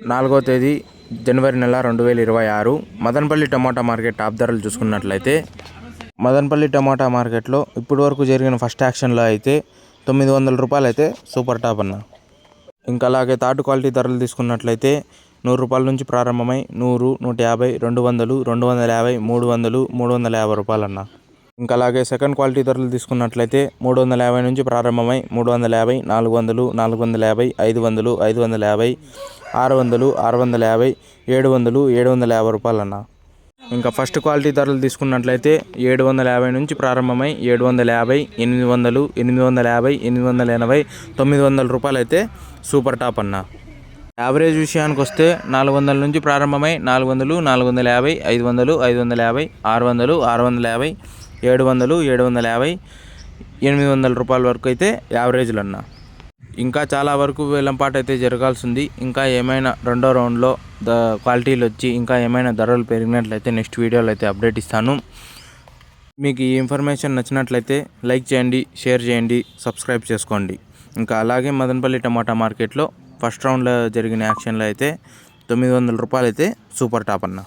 నాలుగో తేదీ జనవరి నెల రెండు వేల ఇరవై ఆరు. మదనపల్లి టమాటా మార్కెట్ టాప్ ధరలు చూసుకున్నట్లయితే మదనపల్లి టమాటా మార్కెట్లో ఇప్పటి వరకు జరిగిన ఫస్ట్ యాక్షన్లో అయితే తొమ్మిది వందల రూపాయలు అయితే సూపర్ టాప్ అన్న. ఇంకా అలాగే థర్డ్ క్వాలిటీ ధరలు తీసుకున్నట్లయితే నూరు రూపాయల నుంచి ప్రారంభమై నూరు నూట యాభై రెండు వందలు రెండు వందల యాభై మూడు వందలు మూడు వందల యాభై రూపాయలు అన్న ఇంకా అలాగే సెకండ్ క్వాలిటీ ధరలు తీసుకున్నట్లయితే మూడు వందల యాభై నుంచి ప్రారంభమై మూడు వందల యాభై నాలుగు వందలు నాలుగు వందల యాభై ఐదు వందలు ఐదు వందల యాభై ఆరు వందలు ఆరు వందల యాభై ఏడు వందలు ఏడు వందల యాభై రూపాయలు అన్న ఇంకా ఫస్ట్ క్వాలిటీ ధరలు తీసుకున్నట్లయితే ఏడు వందల యాభై నుంచి ప్రారంభమై ఏడు వందల యాభై ఎనిమిది వందలు ఎనిమిది వందల యాభై ఎనిమిది వందల ఎనభై తొమ్మిది వందల రూపాయలు అయితే సూపర్ టాప్ అన్న. యావరేజ్ విషయానికి వస్తే నాలుగు వందల నుంచి ప్రారంభమై నాలుగు వందలు నాలుగు వందల యాభై ఐదు వందలు ఐదు వందల యాభై ఆరు వందలు ఆరు వందల యాభై ఏడు వందలు ఏడు వందల యాభై ఎనిమిది వందల రూపాయల వరకు అయితే యావరేజ్లు అన్న ఇంకా చాలా వరకు వేలంపాట అయితే జరగాల్సి ఉంది ఇంకా ఏమైనా రెండో రౌండ్లో ద క్వాలిటీలు వచ్చి ఇంకా ఏమైనా ధరలు పెరిగినట్లయితే నెక్స్ట్ వీడియోలో అయితే అప్డేట్ ఇస్తాను. మీకు ఈ ఇన్ఫర్మేషన్ నచ్చినట్లయితే లైక్ చేయండి షేర్ చేయండి సబ్స్క్రైబ్ చేసుకోండి. ఇంకా అలాగే మదనపల్లి టమాటా మార్కెట్లో ఫస్ట్ రౌండ్లో జరిగిన యాక్షన్లో అయితే తొమ్మిది వందల రూపాయలు అయితే సూపర్ టాప్ అన్న.